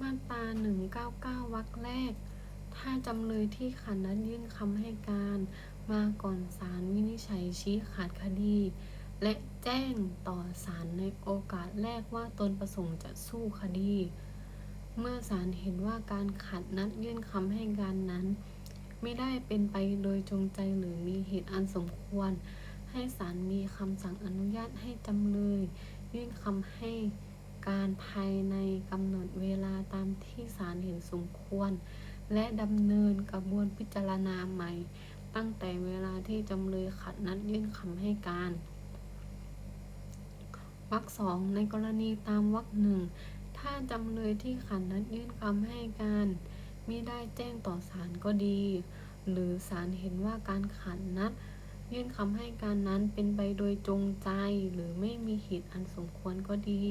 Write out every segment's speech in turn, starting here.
มาตรา199วรรคแรก ถ้าจำเลยที่ขัดนัดยื่นคำให้การ มาก่อนศาลวินิจฉัยชี้ขาดคดี และแจ้งต่อศาลในโอกาสแรกว่าตนประสงค์จะสู้คดี เมื่อศาลเห็นว่าการขัดนัดยื่นคำให้การนั้น ไม่ได้เป็นไปโดยจงใจหรือมีเหตุอันสมควร ให้ศาลมีคำสั่งอนุญาตให้จำเลย ยื่นคำให้ การภายในกำหนดเวลาตามที่ศาลเห็นสมควร และดำเนินกระบวนพิจารณาใหม่ ตั้งแต่เวลาที่จำเลยขัดนัดยื่นคำให้การวรรคสองในกรณีตามวรรคหนึ่งถ้าจำเลยที่ขัดนัดยื่นคำให้การมิได้แจ้งต่อศาลก็ดี หรือศาลเห็นว่าการขัดนัดยื่นคำให้การนั้นเป็นไปโดยจงใจหรือไม่มีเหตุอันสมควรก็ดี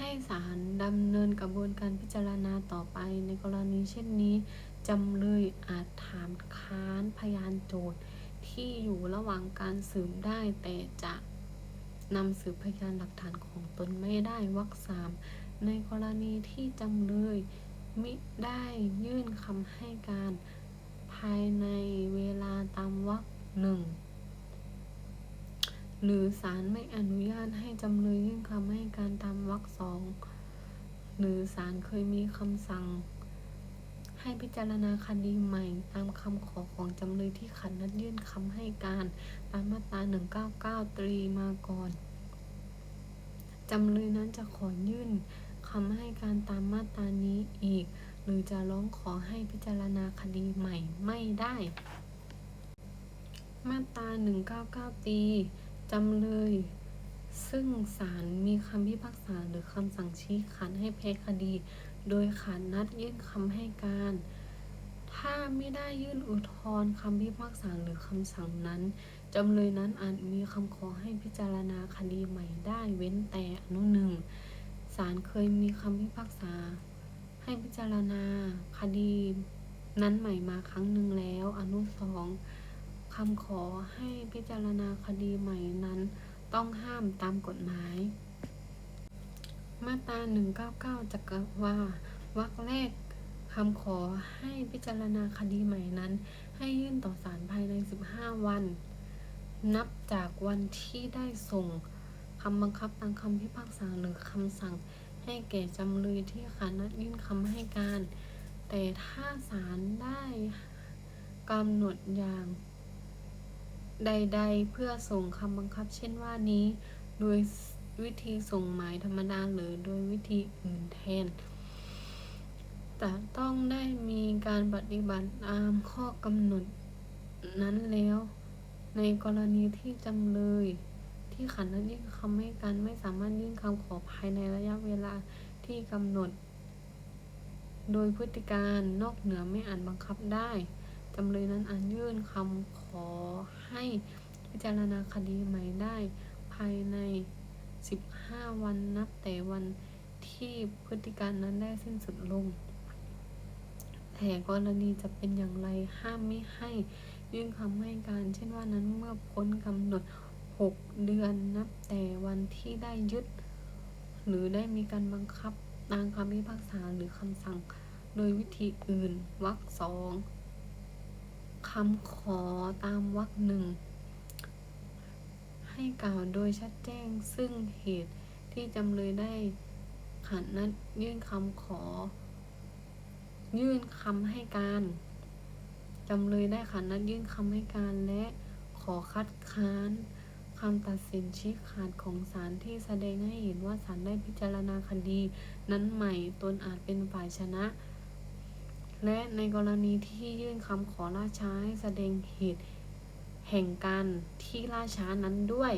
ให้ศาลดำเนินกระบวนการพิจารณาต่อไป ในกรณีเช่นนี้จำเลยอาจถามค้านพยานโจทย์ที่อยู่ระหว่างการสืบได้ แต่จะนำสืบพยานหลักฐานของตนไม่ได้วรรคสามในกรณีที่จำเลยมิได้ยื่นคำให้การภายในเวลาตามวรรคหนึ่ง หรือศาลไม่อนุญาตให้จำเลยยื่นคำให้การตามวรรคสองหรือศาลเคยมีคำสั่ง ให้พิจารณาคดีใหม่ตามคำขอของจำเลยที่ขัดนัดยื่นคำให้การตามมาตรา199 ตรีมาก่อนจำเลยนั้นจะขอยื่นคำให้การตามมาตรานี้อีก หรือจะร้องขอให้พิจารณาคดีใหม่ไม่ได้ มาตรา199 ตรี จำเลย ซึ่งศาลมีคำพิพากษาหรือคำสั่งชี้ขาดให้แพ้คดี โดยขาดนัดยื่นคำให้การ ถ้าไม่ได้ยื่นอุทธรณ์คำพิพากษาหรือคำสั่งนั้น จำเลยนั้นอาจมีคำขอให้พิจารณาคดีใหม่ได้เว้นแต่อนุหนึ่งศาลเคยมีคำพิพากษา ให้พิจารณาคดีนั้นใหม่มาครั้งหนึ่งแล้ว อนุสอง คำขอให้พิจารณาคดีใหม่นั้น ต้องห้ามตามกฎหมาย มาตรา 199จะกล่าวว่าวรรคแรกคำขอให้พิจารณาคดีใหม่นั้น ให้ยื่นต่อศาลภายใน 15 วัน นับจากวันที่ได้ส่งคำบังคับตามคำพิพากษาหรือคำสั่งให้แก่จำเลยที่ขาดนัดยื่นคำให้การ แต่ถ้าศาลได้กำหนดอย่าง ใด ๆ เพื่อส่งคำบังคับเช่นว่านี้ โดยวิธีส่งหมายธรรมดาหรือโดยวิธีอื่นแทนแต่ต้องได้มีการปฏิบัติตามข้อกำหนดนั้นแล้ว ในกรณีที่จำเลย ที่ขัดนัดยื่นคำให้การไม่สามารถยื่นคำขอภายในระยะเวลาที่กำหนด โดยพฤติการนอกเหนือไม่อาจบังคับได้ จำเลยนั้นอาจยื่นคำขอให้พิจารณาคดีใหม่ได้ ภายใน 15 วันนับแต่วันที่พฤติการนั้นได้สิ้นสุดลง แต่กรณีจะเป็นอย่างไรห้ามไม่ให้ยื่นคำให้การ เช่นว่านั้นเมื่อพ้นกำหนด 6 เดือนนับแต่วันที่ได้ยึด หรือได้มีการบังคับตามคำพิพากษาหรือคำสั่ง โดยวิธีอื่นวรรคสอง คำขอตามวรรคหนึ่ง ให้กล่าวโดยชัดแจ้งซึ่งเหตุที่จำเลยได้ขัดนัดยื่นคำขอ ยื่นคำให้การจำเลยได้ขัดนัดยื่นคำให้การและขอคัดค้านคำตัดสินชี้ขาดของศาลที่แสดงให้เห็นว่าศาลได้พิจารณาคดี นั้นใหม่ตนอาจเป็นฝ่ายชนะ และในกรณีที่ยื่นคำขอล่าช้าให้แสดงเหตุแห่งการที่ล่าช้านั้นด้วย